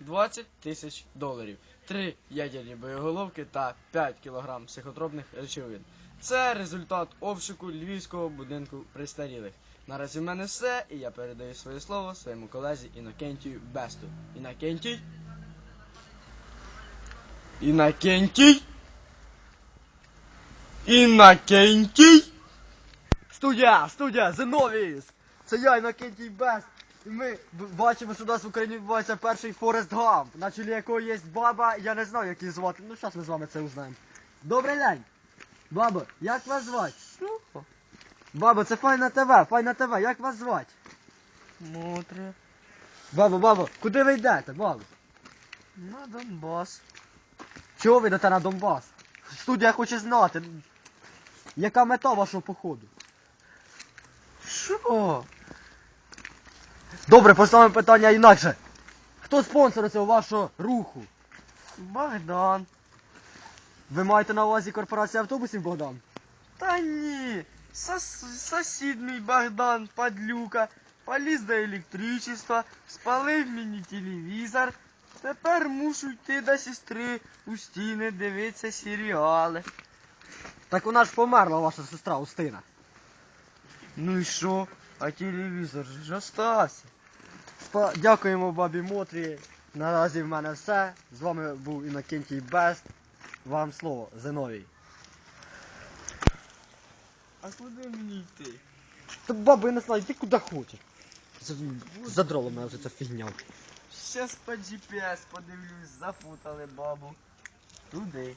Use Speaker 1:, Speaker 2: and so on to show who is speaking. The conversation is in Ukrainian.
Speaker 1: 20 тисяч доларів, 3 ядерні боєголовки та 5 кілограм психотропних речовин. Це результат обшуку львівського будинку престарілих. Наразі в мене все, і я передаю своє слово своєму колезі Інокентію Бесту. Інокентій? Інокентій? Інокентій?
Speaker 2: Студія, студія, Зеновіс! Це я, Інокентій Бест. І ми бачимо, що у нас в Україні відбувається перший Форест Гамп, на чолі якого є баба, я не знаю, як її звати. Ну, зараз ми з вами це узнаємо. Добрий день! Бабо, як вас звати? Бабо, це Файна ТВ, Файна ТВ, як вас звати?
Speaker 1: Мотря.
Speaker 2: Бабо, бабо, куди ви йдете, бабо?
Speaker 1: На Донбас.
Speaker 2: Чого ви йдете на Донбас? Студія хоче знати, яка мета вашого походу?
Speaker 1: Що?
Speaker 2: Добре, поставимо питання інакше. Хто спонсор цього вашого руху?
Speaker 1: Богдан.
Speaker 2: Ви маєте на увазі корпорацію автобусів, Богдан?
Speaker 1: Та ні. Сос, сусід мій Богдан Падлюка поліз до електричества, спалив мені телевізор. Тепер мушу йти до сестри у стіни дивитися серіали.
Speaker 2: Так вона ж померла, ваша сестра Устина.
Speaker 1: Ну і що? А телевізор ж остався.
Speaker 2: Дякуємо бабі Мотрі. Наразі в мене все. З вами був Інокентій Бест. Вам слово, Зиновій.
Speaker 1: А куди мені йти?
Speaker 2: Та баба, я не знаю, ти куди хочеш. Задрала мене вже ця фігня.
Speaker 1: Щас по GPS подивлюсь, запутали бабу. Туди.